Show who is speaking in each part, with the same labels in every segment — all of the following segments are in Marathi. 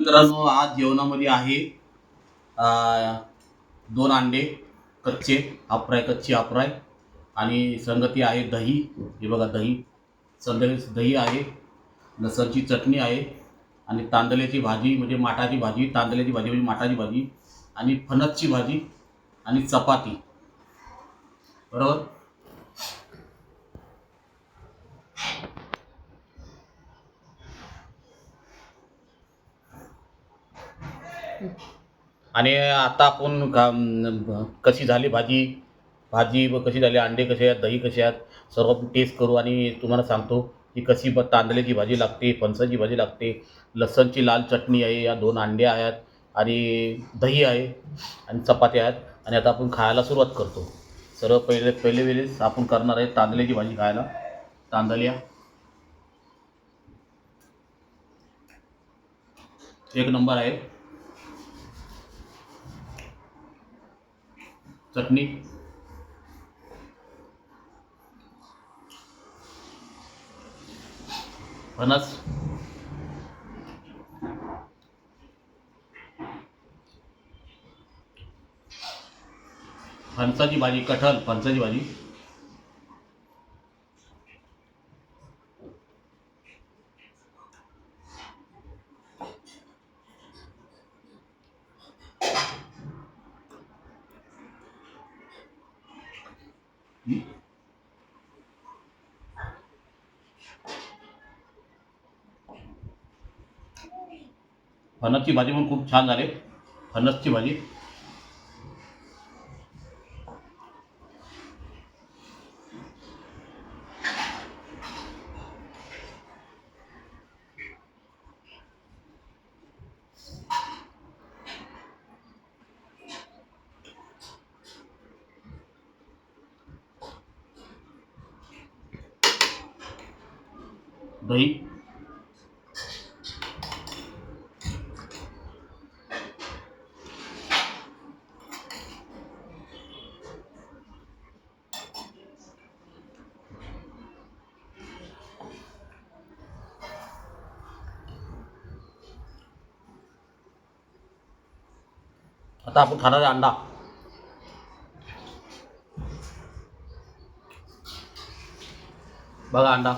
Speaker 1: मित्रांनो आज जेवणामध्ये आहे दोन अंडे कच्चे हाफ कच्चे कच्ची आणि संगती आहे दही. हे बघा दही. संध्याकाळी दही आहे लसणची चटणी आहे आणि तांदळ्याची भाजी म्हणजे माठाची भाजी तांदळ्याची भाजी म्हणजे माठाची भाजी आणि फणसची भाजी आणि चपाती. बरोबर? आणि आता आपण का कशी झाली भाजी? भाजी व कशी झाली? अंडे कसे आहेत? दही कसे आहेत? सर्व आपण टेस्ट करू आणि तुम्हाला सांगतो की कशी ब तांदळाची भाजी लागते फणसाची भाजी लागते लसणची लाल चटणी आहे या दोन अंडे आहेत आणि दही आहे आणि चपात्या आहेत. आणि आता आपण खायला सुरुवात करतो. सर्व पहिले पहिले वेळेस आपण करणार आहे तांदळाची भाजी खायला. तांदळ्या एक नंबर आहे. चटणी. फणस फणसाची भाजी कठल फणसाची भाजी. फणसची भाजी पण खूप छान झाली. फणसची भाजी. दही आता आपण खाणार आहे अंडा बघा अंडा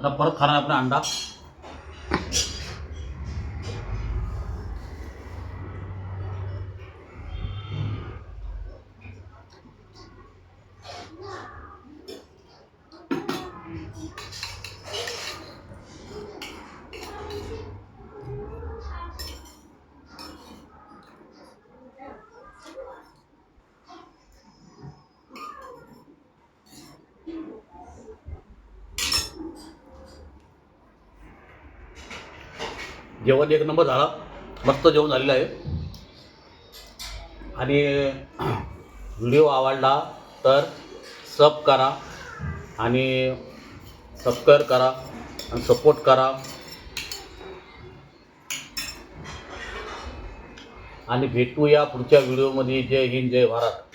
Speaker 1: आता परत खाणार आपण अंडा. जेवण एक नंबर झाला. मस्त जेवण झालेलं आहे. आणि व्हिडिओ आवडला तर सब करा आणि सबस्क्राईब करा आणि सपोर्ट करा. आणि भेटूया पुढच्या व्हिडिओमध्ये. जय हिंद जय भारत.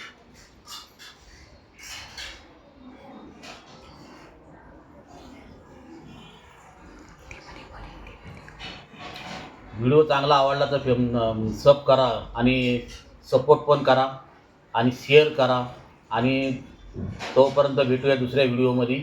Speaker 1: व्हिडिओ चांगला आवडला तर सब करा आणि सपोर्ट पण करा आणि शेअर करा. आणि तोपर्यंत भेटूया दुसऱ्या व्हिडिओमध्ये.